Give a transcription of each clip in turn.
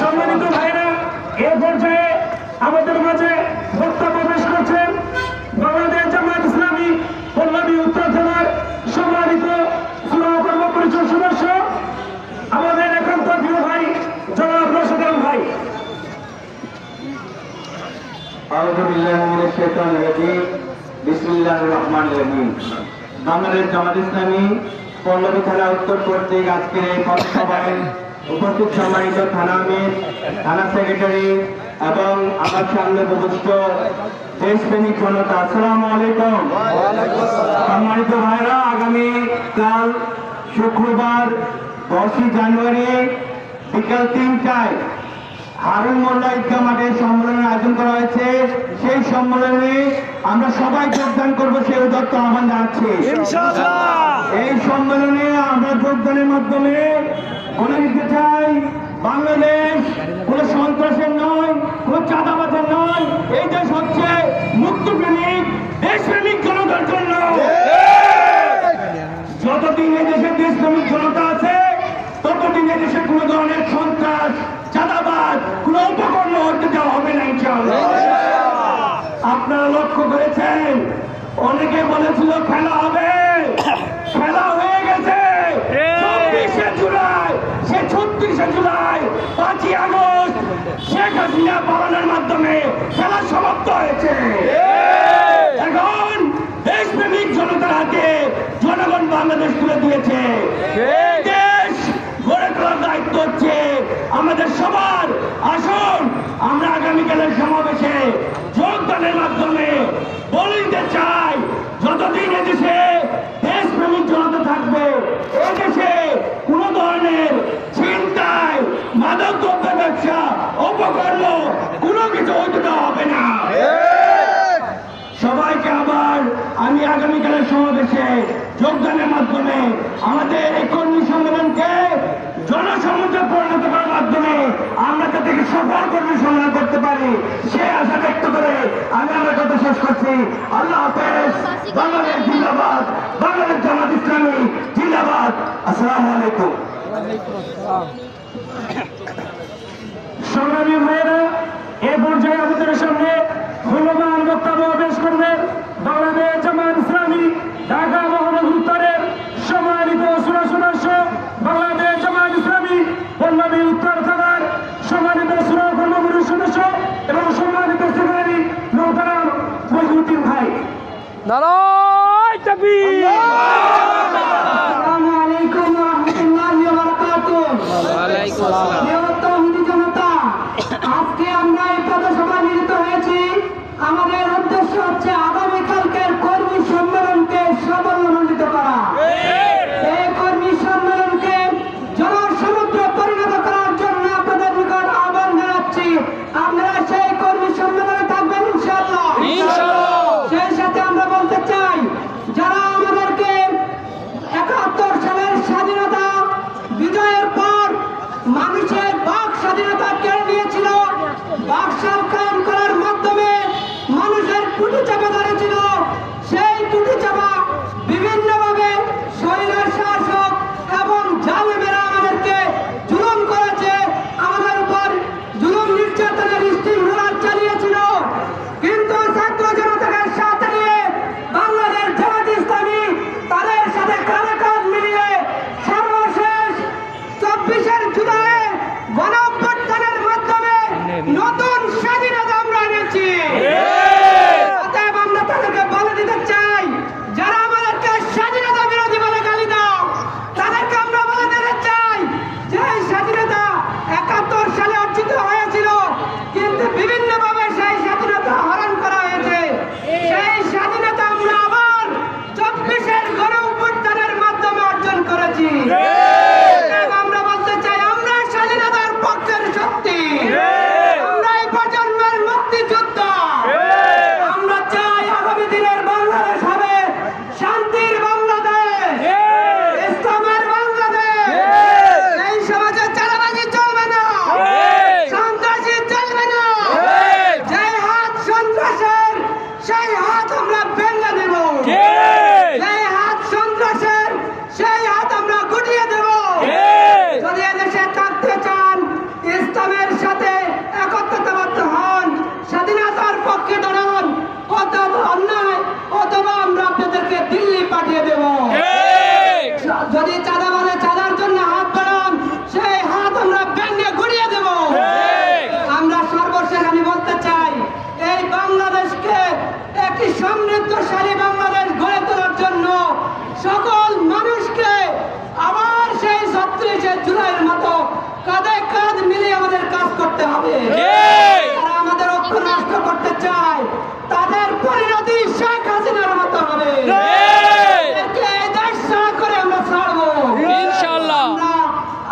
সম্মানিত ভাইরা, এ পর্যায়ে আমাদের মাঝে বক্তব্য পেশ করছেন বাংলাদেশ জামাত ইসলামী পল্লবী উত্তর জেলার সম্মানিত চূড়া কর্ম পরিষদ সদস্য, আমাদের একান্ত প্রিয় ভাই, জনাব রশিদুল ভাই। বাংলাদেশ জামাত ইসলামী পল্লবী থানা উত্তর কর্তৃক আজকের এই পথসভায় উপস্থিত সম্মানিত থানা আমির থানা সেক্রেটারি এবং আমার সামনে উপস্থিত দেশপ্রেমিক জনতা আসসালামু আলাইকুম। সম্মানিত ভাইরা আগামী কাল শুক্রবার দশই জানুয়ারি বিকাল তিনটায় হারুন মোল্লা ঈদগাহ মাঠে সম্মেলনের আয়োজন করা হয়েছে। সেই সম্মেলনে আমরা সবাই যোগদান করব সেই উদত্ত আহ্বান জানাচ্ছি। এই সম্মেলনে আমরা যোগদানের মাধ্যমে বলে দিতে চাই বাংলাদেশ কোন সন্ত্রাসের নয় কোন চাঁদাবাজের নয়। এই দেশ হচ্ছে মুক্তপ্রেমিক দেশপ্রেমিক জনতার জন্য। যতদিন এই দেশে দেশপ্রেমিক জনতা আছে ততদিন এই দেশে কোনো ধরনের সন্ত্রাস চাঁদাবাদ কোন উপকরণ হতে দেওয়া হবে না ইনশাআল্লাহ। আপনারা লক্ষ্য করেছেন অনেকে বলেছিল খেলা হবে খেলা হয়ে গেছে চব্বিশে জুলাই সে ছত্রিশে জুলাই পাঁচই আগস্ট শেখ হাসিনা পালনের মাধ্যমে খেলা এখন দেশপ্রেমিক জনতার হাতে জনগণ বাংলাদেশ তুলে দিয়েছে। দেশ গড়ে তোলার দায়িত্ব হচ্ছে আমাদের সবার। আসুন আমরা আগামীকালের সমাবেশে যোগদানের মাধ্যমে বলিতে চাই যতদিন এদেশে দেশপ্রেমিক জনতা থাকবে এদেশে কোন ধরনের চিন্তায় মাদক দ্রব্যের ব্যবসা অপকর্ম কোনো কিছু হতে দেওয়া হবে না সবাইকে আবার আমি আগামীকালের সমাবেশে যোগদানের মাধ্যমে আমাদের এই কর্মী সম্মেলনকে জনসমুদ্রে পরিণত করার মাধ্যমে আমরা যাতে সফল কর্মী সম্মেলন করতে পারি। সে আশা ব্যক্ত করে আমি আমার কথা শেষ করছি। আল্লাহ হাফেজ। বাংলাদেশ জিন্দাবাদ। বাংলাদেশ জামাত ইসলামী জিন্দাবাদ। আসসালামু আলাইকুম। সংগ্রামী ভাইয়েরা, এ পর্যায়ে আমাদের সামনে মূল্যবান বক্তব্য পেশ করবেন বাংলাদেশ জামাত ইসলামী ঢাকা মহানগর উত্তরের সম্মানিত সুরা সদস্য বাংলাদেশ জামাত ইসলামী পল্লবী উত্তর থানার সম্মানিত সুরা কর্মগুরু সদস্য এবং সম্মানিত সেক্রেটারি নৌতারাম মজুদ্দিন ভাই নারায় তাকবীর আসসালামু আলাইকুম ওয়া রাহমাতুল্লাহি ওয়া বারাকাতুহু ওয়ালাইকুম আসসালাম প্রিয় তৌহিদি জনতা আজকে আমরা এই পথসভা মিলিত হয়েছি আমাদের উদ্দেশ্য হচ্ছে আগামীকালকের কর্মী সম্মেলনকে সাফল্যমণ্ডিত করা এই কর্মী সম্মেলনকে জনসমুদ্রে পরিণত করার জন্য আপনাদের নিকট আহ্বান জানাচ্ছি আপনারা সেই কর্মী সম্মেলনে থাকবেন ইনশাআল্লাহ ইনশাআল্লাহ। সেই সাথে আমরা বলতে চাই যারা আমাদেরকে একাত্তর সালের স্বাধীনতা বিজয়ের পর মানুষের বাক স্বাধীনতা কেড়ে কাজ মিলে আমাদের কাজ করতে হবে। যারা আমাদের ঐক্য নষ্ট করতে চায় তাদের পরিণতি শেখ হাসিনার মতো হবে। এদেরকে এই দেশ ছাড়া করে আমরা ছাড়বো। ইনশাআল্লাহ। আমরা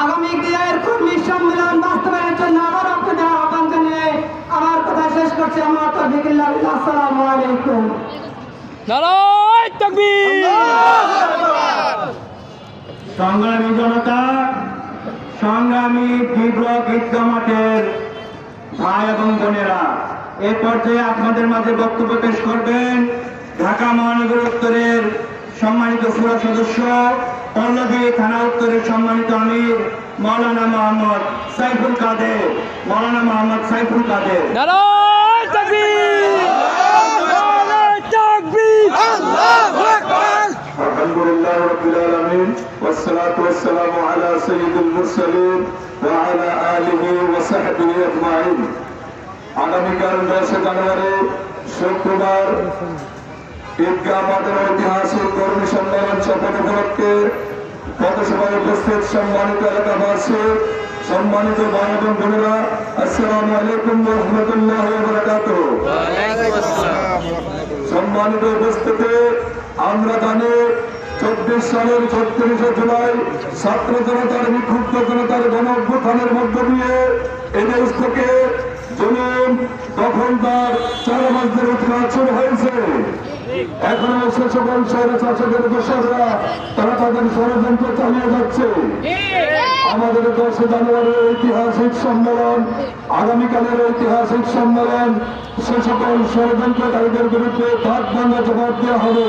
আগামী দিনের কর্মী সম্মেলন বাস্তবায়নের জন্য আবার আপনাদের আহ্বান জানিয়ে আমার কথা শেষ করছি। আমার তফিকুল্লাহ আসসালামু আলাইকুম। নারায় তাকবীর। সংগ্রামী জনতা সংগ্রামী তীব্র ঈদগা মাঠের ভাই এবং বোনেরা, এ পর্যায়ে আপনাদের মাঝে বক্তব্য পেশ করবেন ঢাকা মহানগর উত্তরের সম্মানিত সুরা সদস্য, পল্লবী থানা উত্তরের সম্মানিত আমির মৌলানা মোহাম্মদ সাইফুল কাদের, মৌলানা মোহাম্মদ সাইফুল কাদের। والسلام على سيد المرسلين وعلى آله وصحبه أجمعين আগামীকাল দশে জানুয়ারি শুক্রবার ঈদগাহ মাঠের ঐতিহাসিক কর্মী সম্মেলন সফল উপলক্ষে পথসভায় উপস্থিত সম্মানিত এলাকাবাসী সম্মানিত ভাই এবং বোনেরা আসসালামু আলাইকুম রহমতুল্লাহ বারাকাতুহ ওয়ালাইকুম আসসালাম সম্মানিত উপস্থিতি আমরা জানি চব্বিশ সালের ছত্রিশে জুলাই ছাত্র জনতার বিক্ষুব্ধ জনতার গণ অভ্যুত্থানের মধ্য দিয়ে এদেশ থেকে জমিন দখলদার চারাবাজদের উৎখাত শুরু হয়েছে। এখনও সে সকল শহরে শাসকের দোষররা তারা তাদের ষড়যন্ত্র চালিয়ে যাচ্ছে। আমাদের দশে জানুয়ারির ঐতিহাসিক সম্মেলন, আগামীকালের ঐতিহাসিক সম্মেলন, সে সকল ষড়যন্ত্রকারীদের বিরুদ্ধে ভাগ ভাঙা জবাব দেওয়া হবে।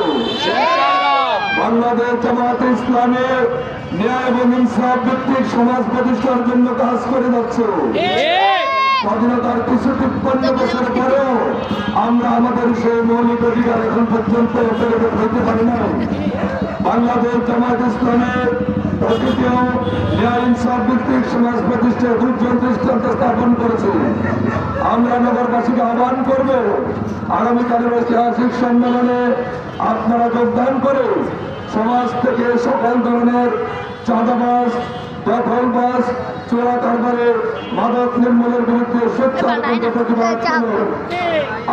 বাংলাদেশ জামাত ইসলামের ন্যায় এবং ইনসাফ ভিত্তিক সমাজ প্রতিষ্ঠার জন্য কাজ করে যাচ্ছে। স্বাধীনতার কিছু তিপ্পান্ন বছর পরেও আমরা আমাদের সেই মৌলিক অধিকার এখন পর্যন্ত পারি না বাংলাদেশ জামাত ইসলামের প্রকৃতিও ন্যায় ইনসাফ ভিত্তিক সমাজ প্রতিষ্ঠায় দুর্জন দৃষ্টান্ত স্থাপন করেছে। আমরা নগরবাসীকে আহ্বান করব আগামীকালের ঐতিহাসিক সম্মেলনে আপনারা যোগদান করে সমাজ থেকে সকল ধরনের চাঁদাবাস দখলবাস চোরা কারবারে মাদক নির্মূলের বিরুদ্ধে প্রতিবাদ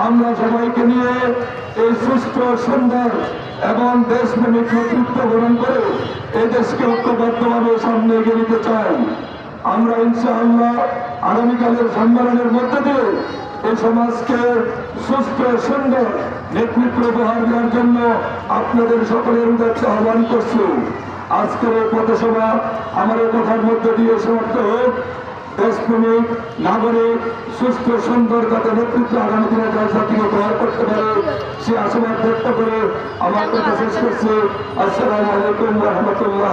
আমরা সবাইকে নিয়ে সুস্থ সুন্দর এবং দেশপ্রেমিক নেতৃত্ব গ্রহণ করে এই দেশকে ঐক্যবদ্ধভাবে সামনে এগিয়ে নিতে চাই। আমরা ইনশাআল্লাহ আগামীকালের সম্মেলনের মধ্যে দিয়ে এই সমাজকে সুস্থ, সুন্দর নেতৃত্ব উপহার দেওয়ার জন্য আপনাদের সকলের উদ্দেশ্যে আহ্বান করছি। আজকের এই পথসভা আমার কথার মধ্যে দিয়ে সমাপ্ত হোক। দেশপ্রেমিক নাগরিক সুস্থ সুন্দর যাতে নেতৃত্ব আগামী দিনে জাতিকে গ্রহণ করতে পারে সে আশীর্বাদ ব্যক্ত করে। আমার কথা শেষ করছি। আসসালামু আলাইকুম রহমতুল্লাহ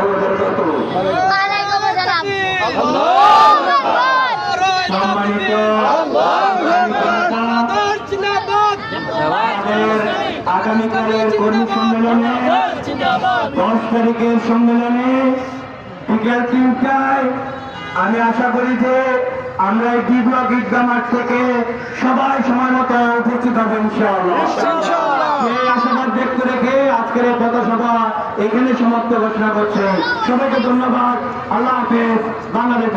সম্মানিত আগামীকালের কর্মী সম্মেলনে দশ তারিখের সম্মেলনে বিকেল তিনটায় আমি আশা করি যে আমরা এই ডি ব্লক মাঠ থেকে সবাই সময় মতো উপস্থিত হবে এই আশাবাদ ব্যক্ত রেখে আজকের এই পথসভা এখানে সমাপ্ত ঘোষণা করছে। সবাইকে ধন্যবাদ। আল্লাহ হাফেজ। বাংলাদেশ